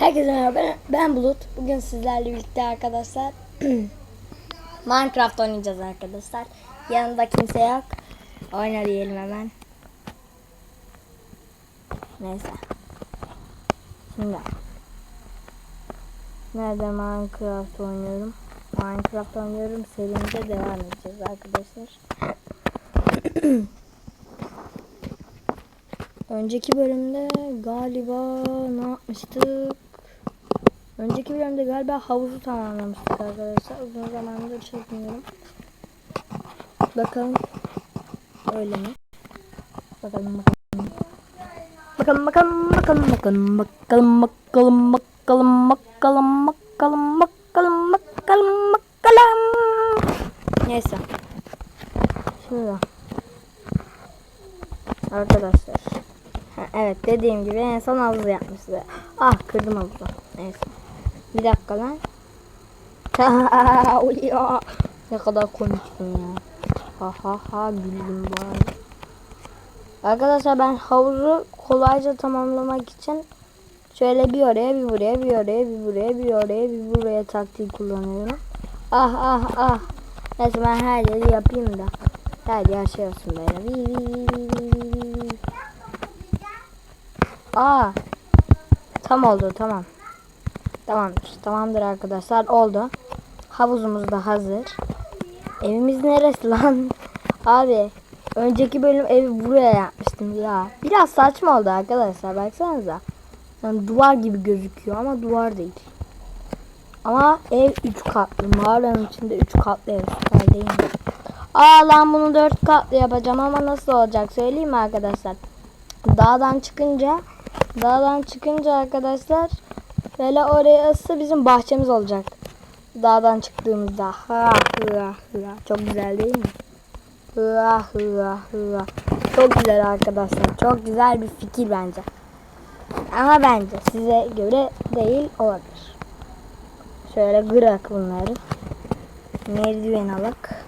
Herkese merhaba ben, Bulut. Bugün sizlerle birlikte arkadaşlar Minecraft oynayacağız arkadaşlar. Yanında kimse yok. Oyna diyelim hemen. Neyse. Şimdi. Nerede Minecraft oynuyorum? Minecraft oynuyorum. Serimize devam edeceğiz arkadaşlar. Önceki bölümde galiba ne yapmıştık? Önceki bölümde galiba havuzu tamamlamıştık arkadaşlar. Uzun zamandır çekmiyorum. Bakalım. Öyle mi? Bakalım bakalım. Bakalım bakalım bakalım bakalım bakalım bakalım bakalım bakalım bakalım bakalım bakalım bakalım. Neyse. Şurada. Arkadaşlar. Ha, evet dediğim gibi en son havuzu yapmıştı. Ah kırdım havuzu. Neyse. Bir dakika lan. Uyuyor. ne kadar komiksin ya. Ha ha ha güldüm bari. Arkadaşlar ben havuzu kolayca tamamlamak için şöyle bir oraya bir buraya bir oraya bir buraya bir oraya bir buraya taktiği kullanıyorum. Ah ah ah. Neyse ben her yeri yapayım da. Her yer şey olsun böyle. Vi, vi, vi, vi, vi, vi, vi. Aa. Tam oldu tamam. Tamamdır. Tamamdır arkadaşlar oldu. Havuzumuz da hazır. Evimiz neresi lan? Abi önceki bölüm evi buraya yapmıştım ya. Biraz saçma oldu arkadaşlar baksanıza. Yani duvar gibi gözüküyor ama duvar değil. Ama ev 3 katlı. Mağaranın içinde 3 katlı ev. Süper değil mi? Aa lan bunu 4 katlı yapacağım ama nasıl olacak söyleyeyim mi arkadaşlar? Dağdan çıkınca dağdan çıkınca arkadaşlar böyle oraya ısı bizim bahçemiz olacak. Dağdan çıktığımızda. Ha, hıra, hıra. Çok güzel değil mi? Hıra, hıra, hıra. Çok güzel arkadaşlar. Çok güzel bir fikir bence. Ama bence size göre değil olabilir. Şöyle kırak bunları. Merdiven alak.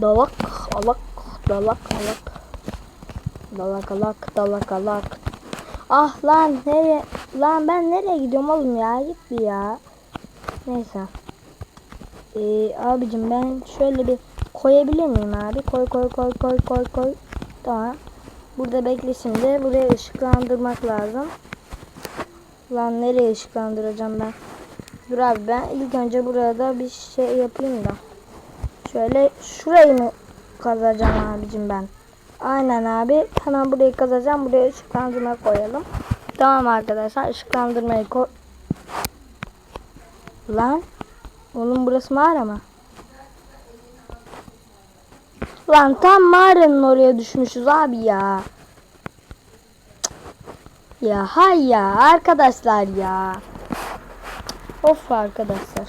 Dalak, alak, dalak, alak. Dalak, alak, dalak, alak. Ah lan nereye? Lan ben nereye gidiyorum oğlum ya? Git bir ya. Neyse. Ee, abicim ben şöyle bir koyabilir miyim abi? Koy koy koy koy koy koy. Tamam. Burada bekle şimdi. Buraya ışıklandırmak lazım. Lan nereye ışıklandıracağım ben? Dur abi ben ilk önce burada bir şey yapayım da. Şöyle şurayı mı kazacağım abicim ben? Aynen abi. Hemen burayı kazacağım. Buraya ışıklandırma koyalım. Tamam arkadaşlar. ışıklandırmayı koy. Lan. Oğlum burası mağara mı? Lan tam mağaranın oraya düşmüşüz abi ya. Ya hay ya arkadaşlar ya. Of arkadaşlar.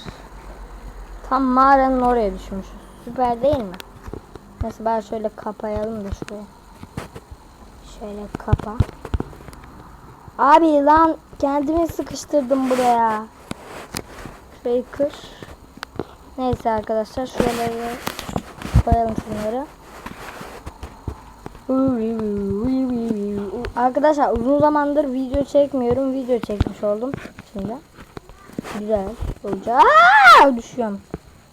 Tam mağaranın oraya düşmüşüz. Süper değil mi? Neyse ben şöyle kapayalım da şuraya. Şöyle kapa. Abi lan kendimi sıkıştırdım buraya. Şurayı kır. Neyse arkadaşlar şuraları koyalım şunları. Arkadaşlar uzun zamandır video çekmiyorum. Video çekmiş oldum şimdi. Güzel olacak. Aa, düşüyorum.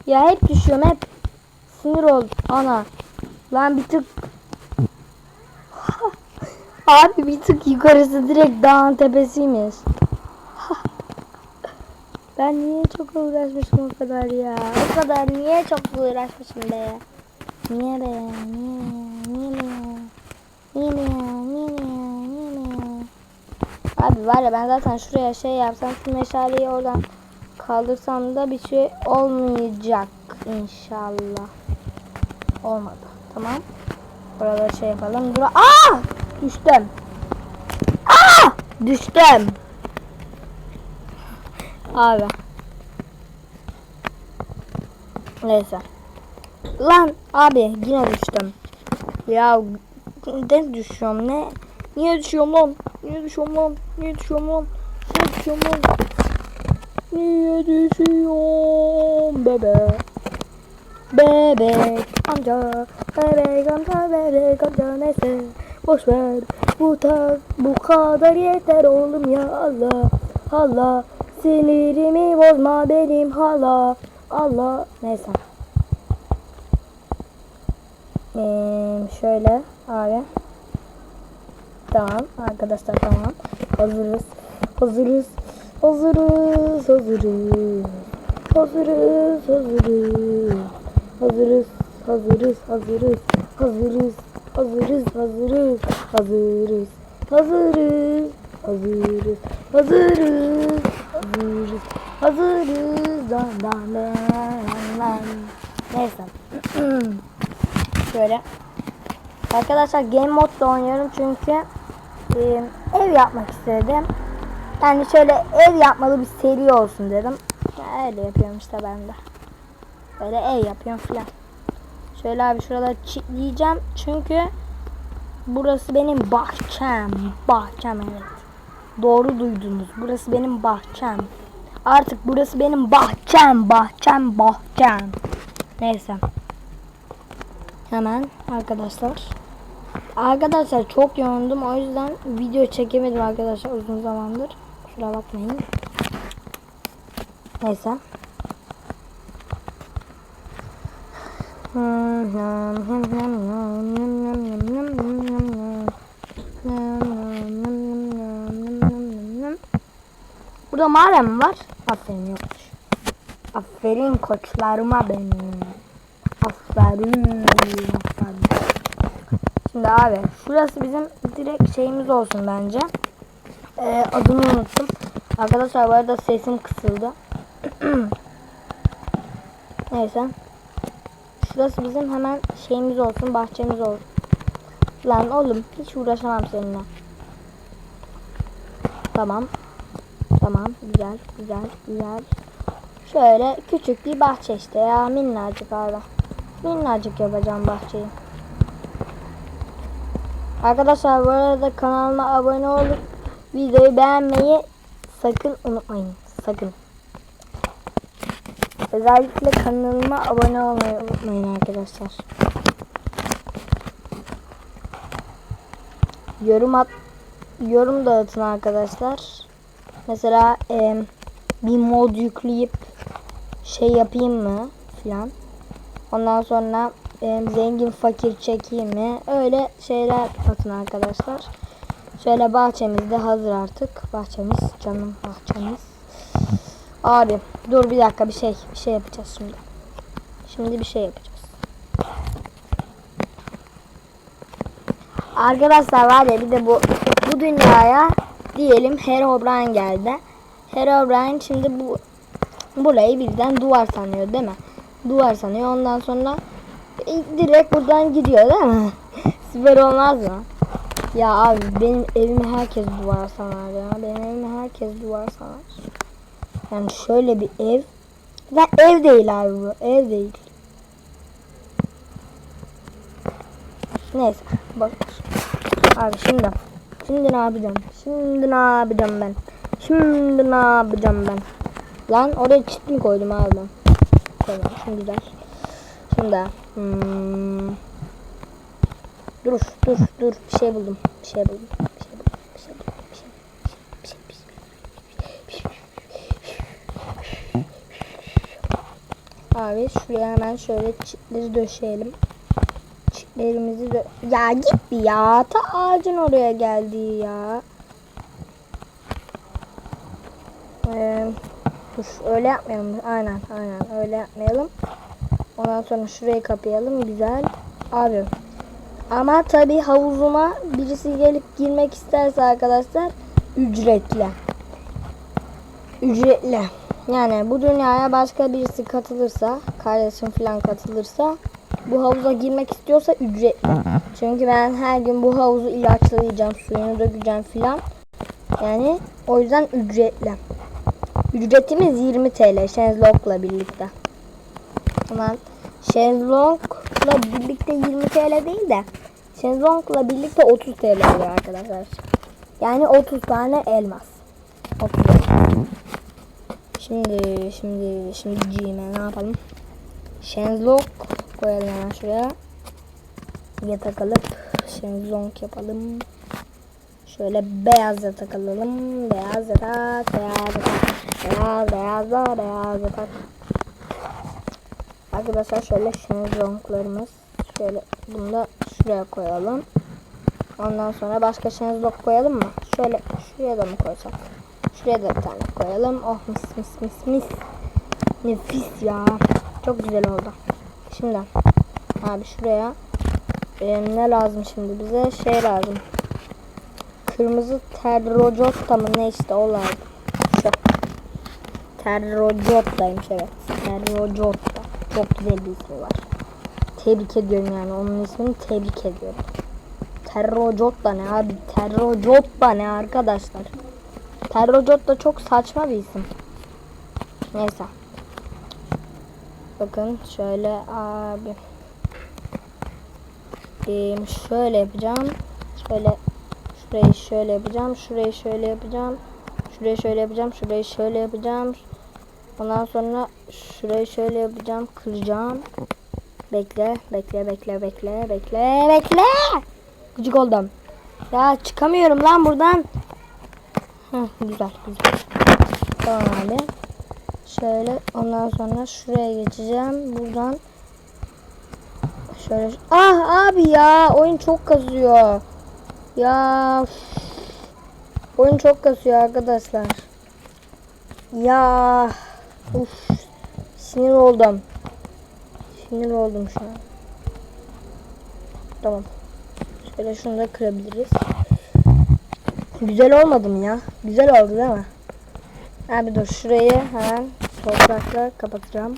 Ya hep düşüyorum hep. Sinir oldum. Ana. Lan bir tık. Abi bir tık yukarısı direkt dağın tepesiymiş. Ben niye çok uğraşmışım o kadar ya? O kadar niye çok uğraşmışım be? Niye be? Niye? Niye be? Niye be? Niye be? Niye be? Abi var ya ben zaten şuraya şey yapsam şu meşaleyi oradan kaldırsam da bir şey olmayacak inşallah. Olmadı. Tamam. Burada şey yapalım. Dur. Aa! Düştüm. Aa! Düştüm. Abi. Neyse. Lan abi yine düştüm. Ya ne düşüyorum ne? Niye düşüyorum lan? Niye düşüyorum lan? Niye düşüyorum lan? Niye düşüyorum lan? Niye düşüyorum bebe? Bebek amca, bebek amca, bebek amca neyse boş ver. Bu ta bu kadar yeter oğlum ya Allah Allah sinirimi bozma benim hala Allah neyse. Ee, şöyle abi. Tamam arkadaşlar tamam. Hazırız. Hazırız. Hazırız. Hazırız. Hazırız. Hazırız. Hazırız. Hazırız. Hazırız. Hazırız. Hazırız. Hazırız. Hazırız. Hazırız. Hazırız. Hazırız. Hazırız. Hazırız. Dan dan dan. Neyse. Şöyle. Arkadaşlar game modda oynuyorum çünkü e, ev yapmak istedim. Yani şöyle ev yapmalı bir seri olsun dedim. Öyle yapıyorum işte ben de. Böyle ev yapıyorum filan. Şöyle abi şuraları çitleyeceğim çünkü burası benim bahçem. Bahçem evet. Doğru duydunuz. Burası benim bahçem. Artık burası benim bahçem. Bahçem bahçem. Neyse. Hemen arkadaşlar. Arkadaşlar çok yoğundum o yüzden video çekemedim arkadaşlar uzun zamandır. Kusura bakmayın. Neyse. Burada mağara var? Aferin yokmuş. Aferin koçlarıma benim. Aferin. Aferin. Şimdi abi şurası bizim direkt şeyimiz olsun bence. Ee, adını unuttum. Arkadaşlar bu arada sesim kısıldı. Neyse. Şurası bizim hemen şeyimiz olsun, bahçemiz olsun. Lan oğlum hiç uğraşamam seninle. Tamam. Tamam. Güzel, güzel, güzel. Şöyle küçük bir bahçe işte ya minnacık abi. Minnacık yapacağım bahçeyi. Arkadaşlar bu arada kanalıma abone olup videoyu beğenmeyi sakın unutmayın. Sakın. Özellikle kanalıma abone olmayı unutmayın arkadaşlar. Yorum at yorum dağıtın arkadaşlar. Mesela e, bir mod yükleyip şey yapayım mı filan. Ondan sonra e, zengin fakir çekeyim mi? Öyle şeyler atın arkadaşlar. Şöyle bahçemiz de hazır artık. Bahçemiz canım bahçemiz. Abi dur bir dakika bir şey bir şey yapacağız şimdi. Şimdi bir şey yapacağız. Arkadaşlar var ya bir de bu bu dünyaya diyelim Herobrine geldi. Herobrine şimdi bu burayı birden duvar sanıyor değil mi? Duvar sanıyor. Ondan sonra direkt buradan gidiyor değil mi? Süper olmaz mı? Ya abi benim evimi herkes duvar sanar ya. Benim evimi herkes duvar sanar. Yani şöyle bir ev. Ya ev değil abi bu. Ev değil. Neyse. Bak. Abi şimdi. Şimdi ne yapacağım? Şimdi ne yapacağım ben? Şimdi ne yapacağım ben? Lan oraya çit mi koydum abi? Koydum. Şimdi güzel. Şimdi. Hmm. Dur dur dur. Bir şey buldum. Bir şey buldum. Bir şey buldum. Bir şey Bir şey, bir şey, bir şey. Abi şuraya hemen şöyle çitleri döşeyelim. Çitlerimizi dö Ya git bir ya. Ta ağacın oraya geldi ya. Ee, dur öyle yapmayalım. Aynen aynen öyle yapmayalım. Ondan sonra şurayı kapayalım. Güzel. Abi. Ama tabi havuzuma birisi gelip girmek isterse arkadaşlar ücretli. Ücretli. Yani bu dünyaya başka birisi katılırsa, kardeşim falan katılırsa bu havuza girmek istiyorsa ücretli. Çünkü ben her gün bu havuzu ilaçlayacağım, suyunu dökeceğim filan. Yani o yüzden ücretli. Ücretimiz 20 TL şezlongla birlikte. Hemen şezlongla birlikte 20 TL değil de şezlongla birlikte 30 TL oluyor arkadaşlar. Yani 30 tane elmas. 30 elmas. Şimdi şimdi şimdi G'me ne yapalım? Şezlong koyalım hemen şuraya. Yatak alıp şezlong yapalım. Şöyle beyaz yatak alalım. Beyaz yatak, beyaz yatak. Beyaz, beyaz da beyaz yatak. Arkadaşlar şöyle şezlonglarımız. Şöyle bunu da şuraya koyalım. Ondan sonra başka şezlong koyalım mı? Şöyle şuraya da mı koysak? Şuraya da bir tane koyalım. Oh mis mis mis mis. Nefis ya. Çok güzel oldu. Şimdi abi şuraya e, ne lazım şimdi bize? Şey lazım. Kırmızı terrocotta mı ne işte o lazım. Şu. Terrocotta'ymış evet. Terrocotta. Çok güzel bir ismi var. Tebrik ediyorum yani onun ismini tebrik ediyorum. Terrocotta ne abi? Terrocotta ne arkadaşlar? Terrocotta çok saçma bir isim. Neyse. Bakın şöyle abi. Ee, şöyle yapacağım. Şöyle şurayı şöyle yapacağım. Şurayı şöyle yapacağım. Şurayı şöyle yapacağım. Şurayı şöyle yapacağım. Ondan sonra şurayı şöyle yapacağım. Kıracağım. Bekle, bekle, bekle, bekle, bekle, bekle. Gıcık oldum. Ya çıkamıyorum lan buradan. Heh, güzel, güzel. Abi. Şöyle ondan sonra şuraya geçeceğim. Buradan şöyle Ah abi ya oyun çok kasıyor. Ya oyun çok kasıyor arkadaşlar. Ya uf sinir oldum. Sinir oldum şu an. Tamam. Şöyle şunu da kırabiliriz. Güzel olmadı mı ya? Güzel oldu değil mi? Abi dur şurayı hemen toprakla kapatacağım.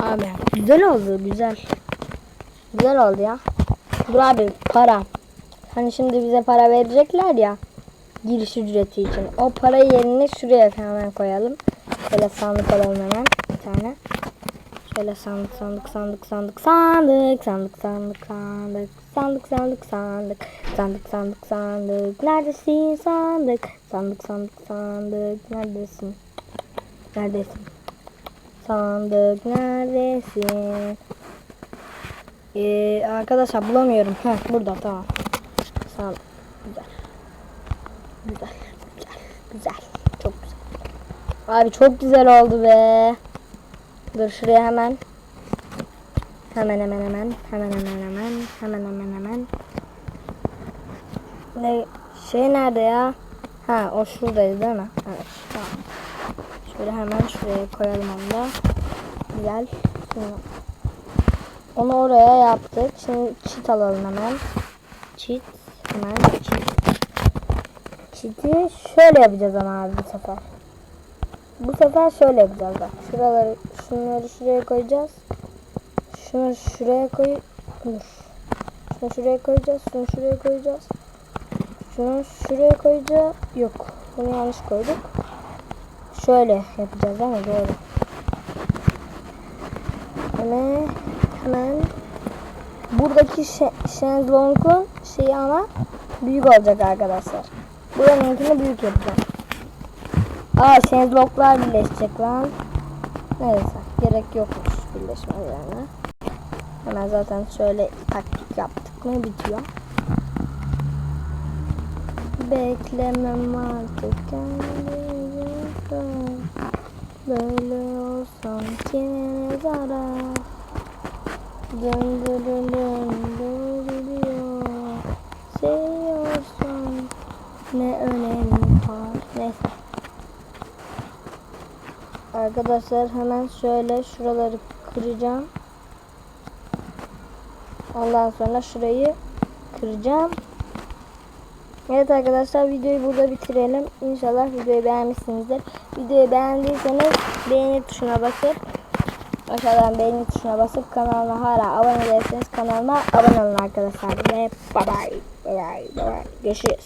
Abi güzel oldu güzel. Güzel oldu ya. Dur abi para. Hani şimdi bize para verecekler ya. Giriş ücreti için. O para yerine şuraya hemen koyalım. Şöyle sandık alalım hemen bir tane. Şöyle sandık sandık sandık sandık sandık sandık sandık sandık sandık sandık sandık. Sandık sandık sandık. Neredesin sandık? Sandık sandık sandık. Neredesin? Neredesin? Sandık neredesin? Ee, arkadaşlar bulamıyorum. Heh, burada tamam. Sandık. Güzel. Güzel güzel güzel. Çok güzel. Abi çok güzel oldu be. Dur şuraya hemen. Hemen hemen hemen. Hemen hemen hemen. Hemen hemen hemen. Ne şey nerede ya? Ha o şuradaydı değil mi? Evet tamam. Şöyle hemen şuraya koyalım onu da. Güzel. Şimdi onu oraya yaptık. Şimdi çit alalım hemen. Çit. Hemen çit. Çiti şöyle yapacağız ama abi bu sefer. Bu sefer şöyle yapacağız bak. Şuraları, şunları şuraya koyacağız. Şunu şuraya koy. Dur. Şunu şuraya koyacağız. Şunu şuraya koyacağız. Şunu şuraya koyacağız. Yok. Bunu yanlış koyduk. Şöyle yapacağız ama doğru. Hemen hemen buradaki şe şezlongun şeyi ama büyük olacak arkadaşlar. Buranınkini büyük yapacağım. Aa şezlonglar birleşecek lan. Neyse gerek yokmuş birleşmelerine. Hemen zaten şöyle taktik yaptık mı bitiyor. Beklemem artık kendimi. Böyle olsam kime zarar? Döndürün döndürüyor Seviyorsan ne önemi var? Neyse. Arkadaşlar hemen şöyle şuraları kıracağım. Ondan sonra şurayı kıracağım. Evet arkadaşlar videoyu burada bitirelim. İnşallah videoyu beğenmişsinizdir. Videoyu beğendiyseniz beğeni tuşuna basıp aşağıdan beğeni tuşuna basıp kanalıma hala abone değilseniz kanalıma abone olun arkadaşlar. Ve bye bye. Bye bye. Görüşürüz.